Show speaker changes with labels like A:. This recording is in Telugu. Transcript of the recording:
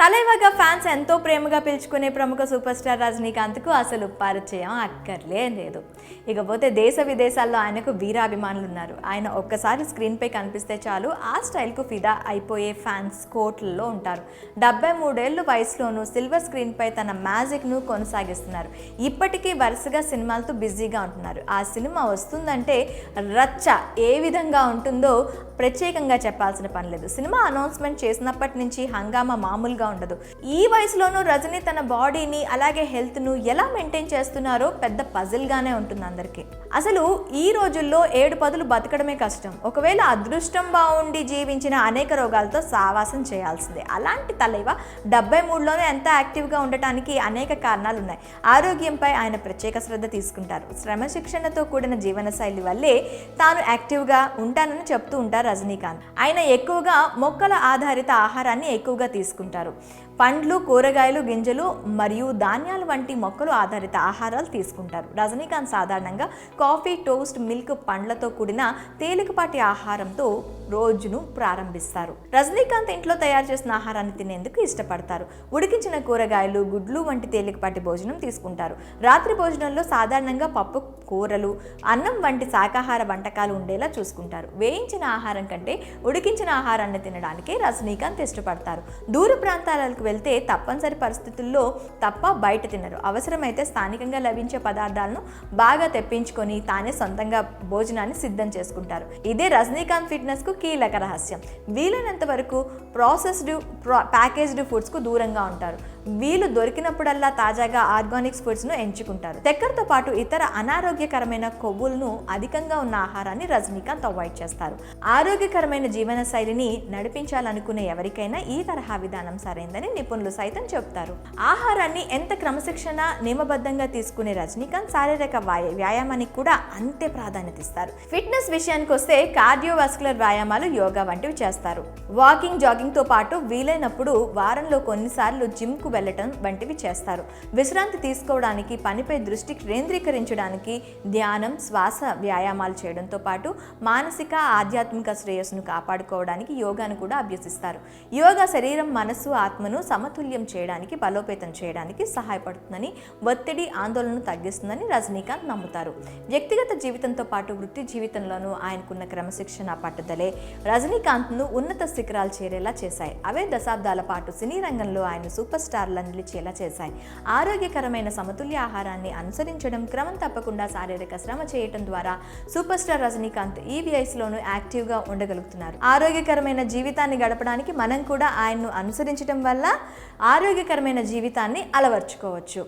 A: తలైవగా ఫ్యాన్స్ ఎంతో ప్రేమగా పిలుచుకునే ప్రముఖ సూపర్ స్టార్ రజనీకాంత్కు అసలు పరిచయం అక్కర్లే లేదు. ఇకపోతే దేశ విదేశాల్లో ఆయనకు వీరాభిమానులు ఉన్నారు ఆయన ఒక్కసారి స్క్రీన్పై కనిపిస్తే చాలు ఆ స్టైల్కు ఫిదా అయిపోయే ఫ్యాన్స్ కోట్లలో ఉంటారు. డెబ్బై మూడేళ్ళు వయసులోనూ సిల్వర్ స్క్రీన్పై తన మ్యాజిక్ను కొనసాగిస్తున్నారు. ఇప్పటికీ వరుసగా సినిమాలతో బిజీగా ఉంటున్నారు. ఆ సినిమా వస్తుందంటే రచ్చ ఏ విధంగా ఉంటుందో ప్రత్యేకంగా చెప్పాల్సిన పని లేదు. సినిమా అనౌన్స్మెంట్ చేసినప్పటి నుంచి హంగామా మామూలుగా ఉండదు. ఈ వయసులోనూ రజనీ తన బాడీని అలాగే హెల్త్ను ఎలా మెయింటైన్ చేస్తున్నారో పెద్ద పజిల్గానే ఉంటుంది అందరికీ. అసలు ఈ రోజుల్లో ఏడు పదులు బతకడమే కష్టం. ఒకవేళ అదృష్టం బాగుండి జీవించిన అనేక రోగాలతో సావాసం చేయాల్సిందే. అలాంటి తలైవ డెబ్బై మూడులోనే ఎంత యాక్టివ్గా ఉండటానికి అనేక కారణాలు ఉన్నాయి ఆరోగ్యంపై ఆయన ప్రత్యేక శ్రద్ధ తీసుకుంటారు. శ్రమశిక్షణతో కూడిన జీవనశైలి వల్లే తాను యాక్టివ్గా ఉంటానని చెప్తూ ఉంటారు రజనీకాంత్. ఆయన ఎక్కువగా మొక్కల ఆధారిత ఆహారాన్ని ఎక్కువగా తీసుకుంటారు. పండ్లు కూరగాయలు గింజలు మరియు ధాన్యాలు వంటి మొక్కలు ఆధారిత ఆహారాలు తీసుకుంటారు. రజనీకాంత్ సాధారణంగా కాఫీ టోస్ట్ మిల్క్ పండ్లతో కూడిన తేలికపాటి ఆహారంతో రోజును ప్రారంభిస్తారు. రజనీకాంత్ ఇంట్లో తయారు చేసిన ఆహారాన్ని తినేందుకు ఇష్టపడతారు. ఉడికించిన కూరగాయలు గుడ్లు వంటి తేలికపాటి భోజనం తీసుకుంటారు. రాత్రి భోజనంలో సాధారణంగా పప్పు కూరలు అన్నం వంటి శాకాహార వంటకాలు ఉండేలా చూసుకుంటారు. వేయించిన ఆహారం కంటే ఉడికించిన ఆహారాన్ని తినడానికే రజనీకాంత్ ఇష్టపడతారు. దూర ప్రాంతాలకు వెళ్తే తప్పనిసరి పరిస్థితుల్లో తప్ప బయట తినరు. అవసరమైతే స్థానికంగా లభించే పదార్థాలను బాగా తెప్పించుకొని తానే సొంతంగా భోజనాన్ని సిద్ధం చేసుకుంటారు. ఇదే రజనీకాంత్ ఫిట్నెస్కు కీలక రహస్యం. వీలైనంత వరకు ప్రాసెస్డ్ ప్యాకేజ్డ్ ఫుడ్స్కు దూరంగా ఉంటారు. వీలు దొరికినప్పుడల్లా తాజాగా ఆర్గానిక్స్ ఫుడ్స్ను ఎంచుకుంటారు. చక్కెరతో పాటు ఇతర అనారోగ్యకరమైన కొవ్వులను అధికంగా ఉన్న ఆహారాన్ని రజనీకాంత్ అవాయిడ్ చేస్తారు. ఆరోగ్యకరమైన జీవన శైలిని నడిపించాలనుకునే ఎవరికైనా ఈ తరహా విధానం సరైందని నిపుణులు సైతం చెబుతారు. ఆహారాన్ని ఎంత క్రమశిక్షణ నియమబద్ధంగా తీసుకునే రజనీకాంత్ శారీరక వ్యాయామానికి కూడా అంతే ప్రాధాన్యత ఇస్తారు. ఫిట్నెస్ విషయానికి వస్తే కార్డియోవాస్కులర్ వ్యాయామాలు యోగా వంటివి చేస్తారు. వాకింగ్ జాగింగ్తో పాటు వీలైనప్పుడు వారంలో కొన్నిసార్లు జిమ్కు వెళ్ళటం వంటివి చేస్తారు. విశ్రాంతి తీసుకోవడానికి పనిపై దృష్టి కేంద్రీకరించడానికి ధ్యానం శ్వాస వ్యాయామాలు చేయడంతో పాటు మానసిక ఆధ్యాత్మిక శ్రేయస్సును కాపాడుకోవడానికి యోగాను కూడా అభ్యసిస్తారు. యోగా శరీరం మనస్సు ఆత్మను సమతుల్యం చేయడానికి బలోపేతం చేయడానికి సహాయపడుతుందని ఒత్తిడి ఆందోళనను తగ్గిస్తుందని రజనీకాంత్ నమ్ముతారు. వ్యక్తిగత జీవితంతో పాటు వృత్తి జీవితంలోనూ ఆయనకున్న క్రమశిక్షణ పట్టుదలే రజనీకాంత్ను ఉన్నత శిఖరాలు చేరేలా చేశాయి. అవే దశాబ్దాల పాటు సినీ రంగంలో ఆయన సూపర్ స్టార్ స్టార్లా నిలిచేలా చేశాయి. ఆరోగ్యకరమైన సమతుల్య ఆహారాన్ని అనుసరించడం క్రమం తప్పకుండా శారీరక శ్రమ చేయటం ద్వారా సూపర్ స్టార్ రజనీకాంత్ ఈ వయసులోనూ యాక్టివ్గా ఉండగలుగుతున్నారు. ఆరోగ్యకరమైన జీవితాన్ని గడపడానికి మనం కూడా ఆయన్ను అనుసరించడం వల్ల ఆరోగ్యకరమైన జీవితాన్ని అలవర్చుకోవచ్చు.